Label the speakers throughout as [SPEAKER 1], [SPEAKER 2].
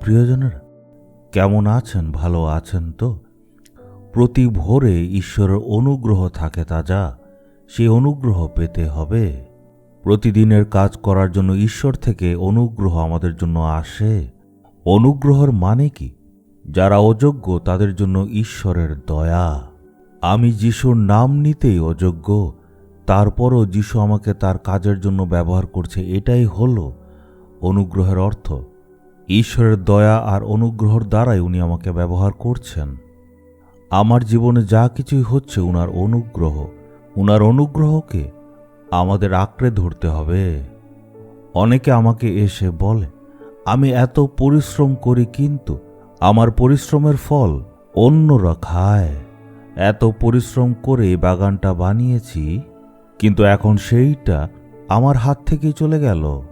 [SPEAKER 1] প্রিয়জনেরা, কেমন আছেন, ভালো আছেন তো? প্রতি ভোরে ঈশ্বরের অনুগ্রহ থাকে তাজা সেই অনুগ্রহ পেতে হবে। প্রতিদিনের কাজ করার জন্য ঈশ্বর থেকে অনুগ্রহ আমাদের জন্য আসে। অনুগ্রহর মানে কি? যারা অযোগ্য, তাদের জন্য ঈশ্বরের দয়া। আমি যিশুর নাম নিতেই অযোগ্য, তারপরও যিশু আমাকে তার কাজের জন্য ব্যবহার করছে, এটাই হলো অনুগ্রহের অর্থ। ঈশ্বরের দয়া আর অনুগ্রহর দ্বারাই উনি আমাকে ব্যবহার করছেন। আমার জীবনে যা কিছুই হচ্ছে উনার অনুগ্রহ। উনার অনুগ্রহকে আমাদের আঁকড়ে ধরতে হবে। অনেকে আমাকে এসে বলে, আমি এত পরিশ্রম করি কিন্তু আমার পরিশ্রমের ফল অন্যরা খায়। এত পরিশ্রম করে বাগানটা বানিয়েছি, কিন্তু এখন সেইটা আমার হাত থেকেই চলে গেল।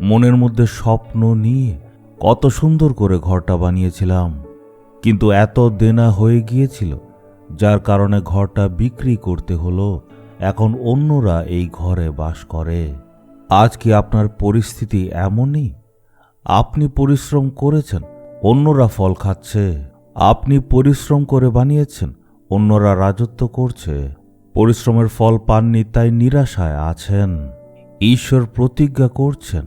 [SPEAKER 1] মনের মধ্যে স্বপ্ন নিয়ে কত সুন্দর করে ঘরটা বানিয়েছিলাম। কিন্তু এত দেনা হয়ে গিয়েছিল, যার কারণে ঘরটা বিক্রি করতে হলো, এখন অন্যরা এই ঘরে বাস করে। আজ কি আপনার পরিস্থিতি এমনই? আপনি পরিশ্রম করেছেন, অন্যরা ফল খাচ্ছে। আপনি পরিশ্রম করে বানিয়েছেন, অন্যরা রাজত্ব করছে। পরিশ্রমের ফল পাননি, তাই নিরাশায় আছেন। ঈশ্বর প্রতিজ্ঞা করছেন,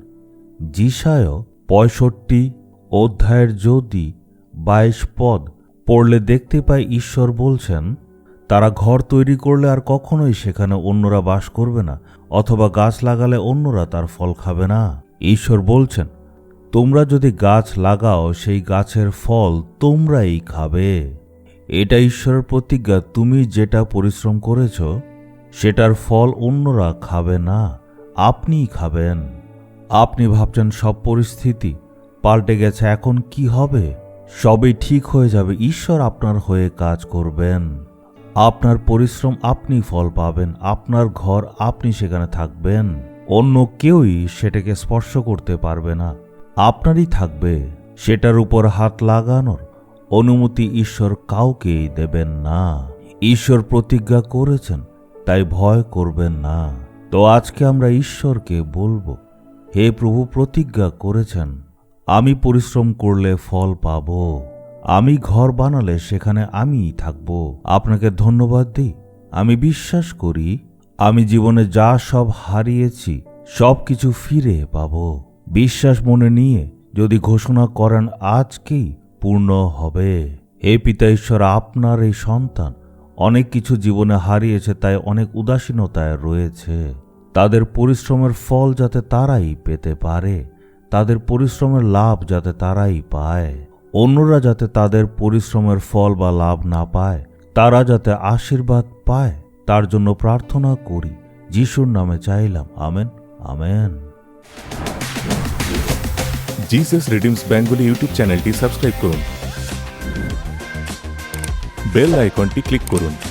[SPEAKER 1] জিসায়ও পঁয়ষট্টি অধ্যায়ের যদি বাইশ পদ পড়লে দেখতে পাই ঈশ্বর বলছেন, তারা ঘর তৈরি করলে আর কখনোই সেখানে অন্যরা বাস করবে না, অথবা গাছ লাগালে অন্যরা তার ফল খাবে না। ঈশ্বর বলছেন, তোমরা যদি গাছ লাগাও, সেই গাছের ফল তোমরাই খাবে। এটা ঈশ্বরের প্রতিজ্ঞা, তুমি যেটা পরিশ্রম করেছ, সেটার ফল অন্যরা খাবে না, আপনিই খাবেন। আপনি ভাবছেন সব পরিস্থিতি পাল্টে গেছে, এখন কি হবে? সবই ঠিক হয়ে যাবে, ঈশ্বর আপনার হয়ে কাজ করবেন। আপনার পরিশ্রম আপনি ফল পাবেন, আপনার ঘর আপনি সেখানে থাকবেন। অন্য কেউই সেটাকে স্পর্শ করতে পারবে না, আপনারই থাকবে। সেটার উপর হাত লাগানোর অনুমতি ঈশ্বর কাউকেই দেবেন না। ঈশ্বর প্রতিজ্ঞা করেছেন, তাই ভয় করবেন না। তো আজকে আমরা ঈশ্বরকে বলব হে প্রভু, প্রতিজ্ঞা করেছেন, আমি পরিশ্রম করলে ফল পাব, আমি ঘর বানালে সেখানে আমিই থাকব। আপনাকে ধন্যবাদ দিই। আমি বিশ্বাস করি, আমি জীবনে যা সব হারিয়েছি, সব কিছু ফিরে পাব। বিশ্বাস মনে নিয়ে যদি ঘোষণা করেন আজকেই পূর্ণ হবে। হে পিতা ঈশ্বর, আপনার এই সন্তান অনেক কিছু জীবনে হারিয়েছে, তাই অনেক উদাসীনতায় রয়েছে। তাদের পরিশ্রমের ফল যাতে তারাই পেতে পারে, তাদের পরিশ্রমের লাভ যাতে তারাই পায়। অন্যরা যাতে তাদের পরিশ্রমের ফল বা লাভ না পায়, তারা যাতে আশীর্বাদ পায়, তার জন্য প্রার্থনা করি। যিশুর নামে চাইলাম, amen amen.
[SPEAKER 2] Jesus redeems Bengali YouTube চ্যানেলটি সাবস্ক্রাইব করুন। বেল আইকনটি ক্লিক করুন।